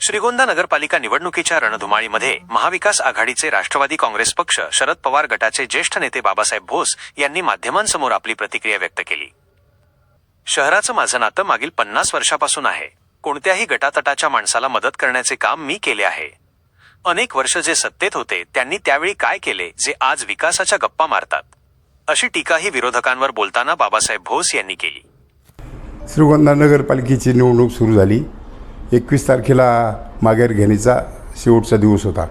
श्रीगोंदा नगरपालिका निवडणुकीच्या रणधुमाळीमध्ये महाविकास आघाडीचे राष्ट्रवादी काँग्रेस पक्ष शरद पवार गटाचे ज्येष्ठ नेते बाबासाहेब भोस यांनी माध्यमांसमोर आपली प्रतिक्रिया व्यक्त केली. शहराचं माझं नातं मागील पन्नास वर्षापासून आहे. कोणत्याही गटातटाच्या माणसाला मदत करण्याचे काम मी केले आहे. अनेक वर्ष जे सत्तेत होते त्यांनी त्यावेळी काय केले जे आज विकासाच्या गप्पा मारतात? अशी टीकाही विरोधकांवर बोलताना बाबासाहेब भोस यांनी केली. श्रीगोंदा नगरपालिकेची निवडणूक सुरू झाली. एकवीस तारखेला माघार घेण्याचा शेवटचा दिवस होता.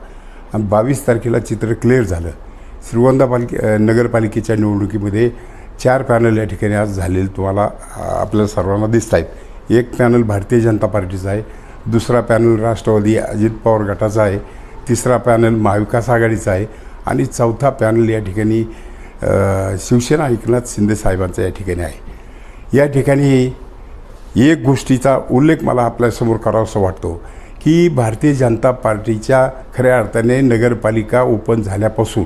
आणि बावीस तारखेला चित्र क्लिअर झालं. श्रीगोंदा पालिके नगरपालिकेच्या निवडणुकीमध्ये चार पॅनल या ठिकाणी आज झालेले तुम्हाला आपल्याला आपल्या सर्वांना दिसत आहेत एक पॅनल भारतीय जनता पार्टीचा आहे दुसरा पॅनल राष्ट्रवादी अजित पवार गटाचा आहे तिसरा पॅनल महाविकास आघाडीचा आहे आणि चौथा पॅनल या ठिकाणी शिवसेना एकनाथ शिंदे साहेबांचा या ठिकाणी आहे. या ठिकाणी एक गोष्टीचा उल्लेख मला आपल्यासमोर करावासा वाटतो की भारतीय जनता पार्टीच्या खऱ्या अर्थाने नगरपालिका ओपन झाल्यापासून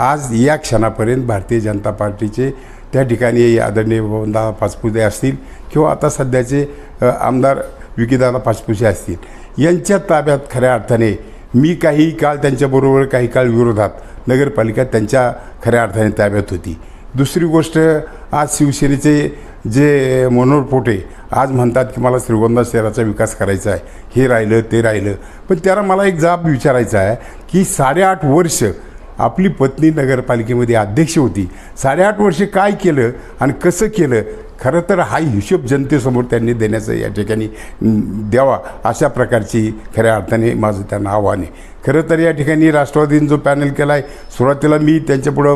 आज या क्षणापर्यंत भारतीय जनता पार्टीचे त्या ठिकाणी आदरणीय दादा पाचपुते असतील किंवा आता सध्याचे आमदार विकीदादा पाचपुसे असतील. यांच्या ताब्यात खऱ्या अर्थाने मी काही काळ त्यांच्याबरोबर काही काळ विरोधात नगरपालिका त्यांच्या खऱ्या अर्थाने ताब्यात होती. दुसरी गोष्ट आज शिवसेनेचे जे मनोहर पोटे आज म्हणतात की मला श्रीगोंदा शहराचा विकास करायचा आहे. हे राहिलं ते राहिलं. पण त्याला मला एक जाब विचारायचा आहे की साडेआठ वर्ष आपली पत्नी नगरपालिकेमध्ये अध्यक्ष होती. साडेआठ वर्ष काय केलं आणि कसं केलं? खरं तर हा हिशोब जनतेसमोर त्यांनी देण्याचं या ठिकाणी द्यावा अशा प्रकारची खऱ्या अर्थाने माझं त्यांना आव्हान आहे. खरं तर या ठिकाणी राष्ट्रवादीने जो पॅनल केला आहे सुरुवातीला मी त्यांच्यापुढं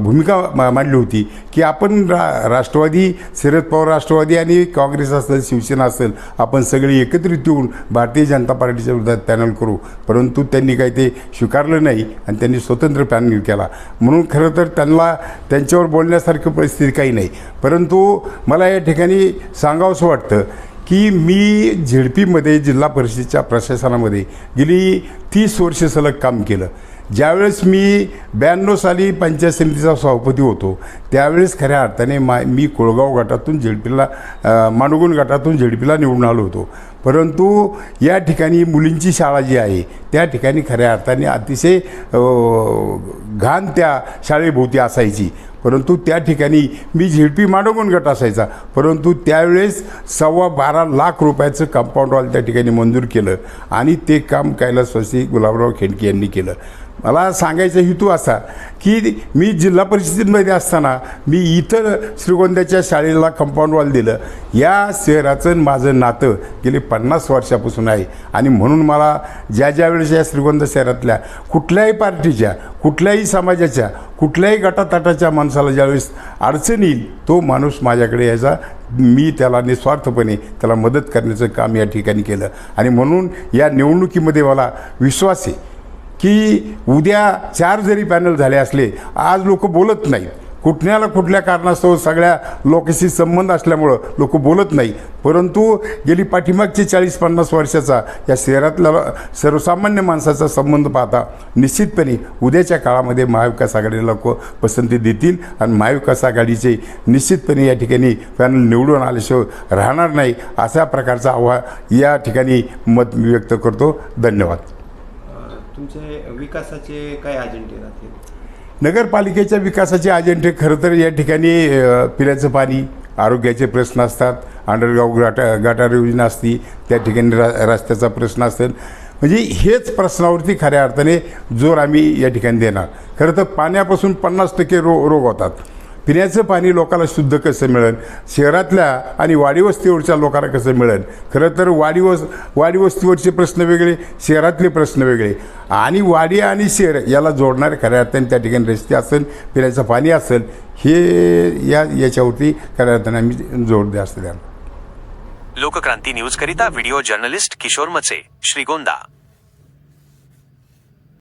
भूमिका मा- मांडली होती की आपण रा राष्ट्रवादी शरद पवार राष्ट्रवादी आणि काँग्रेस असेल शिवसेना असेल आपण सगळे एकत्रित येऊन भारतीय जनता पार्टीच्या विरोधात पॅनल करू. परंतु त्यांनी काही ते स्वीकारलं नाही आणि त्यांनी स्वतंत्र पॅनल केला. म्हणून खरं तर त्यांना त्यांच्यावर बोलण्यासारखी परिस्थिती काही नाही. परंतु मला या ठिकाणी सांगावंसं वाटतं की मी झेडपीमध्ये जिल्हा परिषदेच्या प्रशासनामध्ये गेली तीस वर्ष सलग काम केलं. ज्यावेळेस मी ब्याण्णव साली पंचायत समितीचा सभापती होतो त्यावेळेस खऱ्या अर्थाने मा मी कोळगाव गटातून झेडपीला माणगुण गटातून झेडपीला निवडून आलो होतो. परंतु या ठिकाणी मुलींची शाळा जी आहे त्या ठिकाणी खऱ्या अर्थाने अतिशय घाण त्या शाळेभोवती असायची. परंतु त्या ठिकाणी मी झिडपी माडोगण गट असायचा. परंतु त्यावेळेस सव्वा बारा लाख रुपयाचं कंपाऊंड वॉल त्या ठिकाणी मंजूर केलं आणि ते काम कैलासवासी गुलाबराव खेडके यांनी केलं. मला सांगायचा हेतू असा की मी जिल्हा परिषदेमध्ये असताना मी इथं श्रीगोंद्याच्या शाळेला कंपाऊंड वॉल दिलं. या शहराचं माझं नातं गेले पन्नास वर्षापासून आहे. आणि म्हणून मला ज्या ज्या वेळेस या श्रीगोंदा शहरातल्या कुठल्याही पार्टीच्या कुठल्याही समाजाच्या कुठल्याही गटातटाच्या माणसाला ज्यावेळेस अडचण येईल तो माणूस माझ्याकडे यायचा. मी त्याला निस्वार्थपणे त्याला मदत करण्याचं काम या ठिकाणी केलं. आणि म्हणून या निवडणुकीमध्ये मला विश्वास आहे की उद्या चार जरी पॅनल झाले असले आज लोक बोलत नाहीत. कुठल्याला कुठल्या कारणास्तव सगळ्या लोकांशी संबंध असल्यामुळं लोक बोलत नाही. परंतु गेली पाठीमागची चाळीस पन्नास वर्षाचा या शहरातल्या सर्वसामान्य माणसाचा संबंध पाहता निश्चितपणे उद्याच्या काळामध्ये महाविकास आघाडीला लोक पसंती देतील आणि महाविकास आघाडीचे निश्चितपणे या ठिकाणी पॅनल निवडून आल्याशिवाय राहणार नाही अशा प्रकारचा आव्हा या ठिकाणी मत व्यक्त करतो. धन्यवाद. तुमचे विकासाचे काय अजेंडे राहतील? नगरपालिकेच्या विकासाचे अजेंडे खरं तर या ठिकाणी पिण्याचं पाणी आरोग्याचे प्रश्न असतात अंडरगाव गाटा गटार योजना असती त्या ठिकाणी रा रस्त्याचा प्रश्न असेल. म्हणजे हेच प्रश्नावरती खऱ्या अर्थाने जोर आम्ही या ठिकाणी देणार. खरं तर पाण्यापासून पन्नास टक्के रो रोग होतात. पिण्याचं पाणी लोकांना शुद्ध कसं मिळेल? शहरातल्या आणि वाडीवस्तीवरच्या लोकांना कसं मिळेल? खरं तर वाडीवस वाडीवस्तीवरचे प्रश्न वेगळे शहरातले प्रश्न वेगळे. आणि वाडी आणि शहर याला जोडणारे खऱ्या अर्थाने त्या ठिकाणी रस्ते असेल पिण्याचं पाणी असेल हे या याच्यावरती खऱ्या अर्थाने आम्ही जोड द्या लोकक्रांती न्यूज करिता व्हिडिओ जर्नलिस्ट किशोर मचे श्रीगोंदा.